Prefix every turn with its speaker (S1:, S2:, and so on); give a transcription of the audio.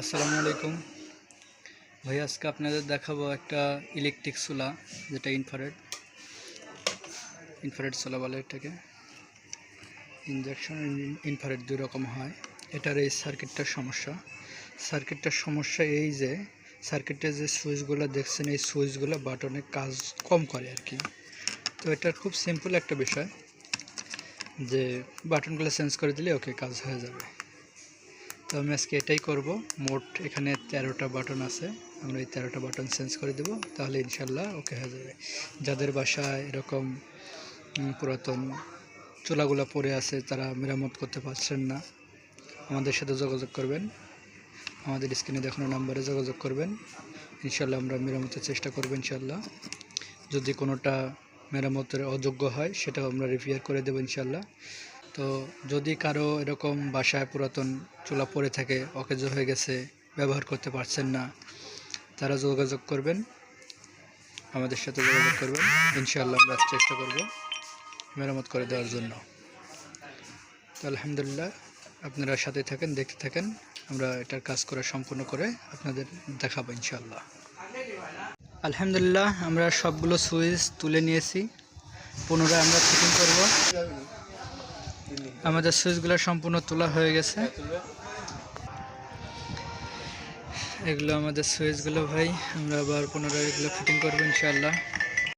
S1: আসসালামু আলাইকুম। ভাই, আজকে আপনাদের দেখাবো একটা ইলেকট্রিক চুলা যেটা ইনফারেড ইনফারেড চুলা বলে এটাকে। ইনজেকশন ইনফারেড দুই রকম হয়। এটার এই সার্কিটটার সমস্যা। সার্কিটটার সমস্যা এই যে সার্কিটের যে সুইচগুলো দেখছেন, এই সুইচগুলো বাটনে কাজ কম করে আর কি। তো এটার খুব সিম্পল একটা বিষয় যে বাটনগুলো চেঞ্জ করে দিলে ওকে কাজ হয়ে যাবে। তো আমি আজকে এটাই করব। মোট এখানে তেরোটা বাটন আছে। আমরা এই তেরোটা বাটন চেঞ্জ করে দেব। তাহলে ইনশাল্লাহ ওকে হয়ে যাবে। যাদের বাসায় এরকম পুরাতন চুলাগুলো পড়ে আছে, তারা মেরামত করতে পারছেন না, আমাদের সাথে যোগাযোগ করবেন। আমাদের স্ক্রিনে দেখানো নাম্বারে যোগাযোগ করবেন। ইনশাল্লাহ আমরা মেরামতের চেষ্টা করব ইনশাল্লাহ। যদি কোনোটা মেরামতের অযোগ্য হয়, সেটাও আমরা রিপেয়ার করে দেবো ইনশাল্লাহ। তো যদি কারও এরকম বাসায় পুরাতন চুলা পড়ে থাকে, অকেজ হয়ে গেছে, ব্যবহার করতে পারছেন না, তারা যোগাযোগ করবেন। আমাদের সাথে যোগাযোগ করবেন। ইনশাআল্লাহ আমরা চেষ্টা করব মেরামত করে দেওয়ার জন্য। তো আলহামদুলিল্লাহ, আপনারা সাথে থাকেন, দেখতে থাকেন। আমরা এটার কাজ করা সম্পূর্ণ করে আপনাদের দেখাবো ইনশাআল্লাহ। আলহামদুলিল্লাহ, আমরা সবগুলো সুইচ তুলে নিয়েছি। পুনরায় আমরা ফিটিং করব। আমাদের সুইচগুলো সম্পূর্ণ তোলা হয়ে গেছে। এগুলো আমাদের সুইচগুলো ভাই, আমরা আবার পুনরায় এগুলো ফিটিং করব ইনশাআল্লাহ।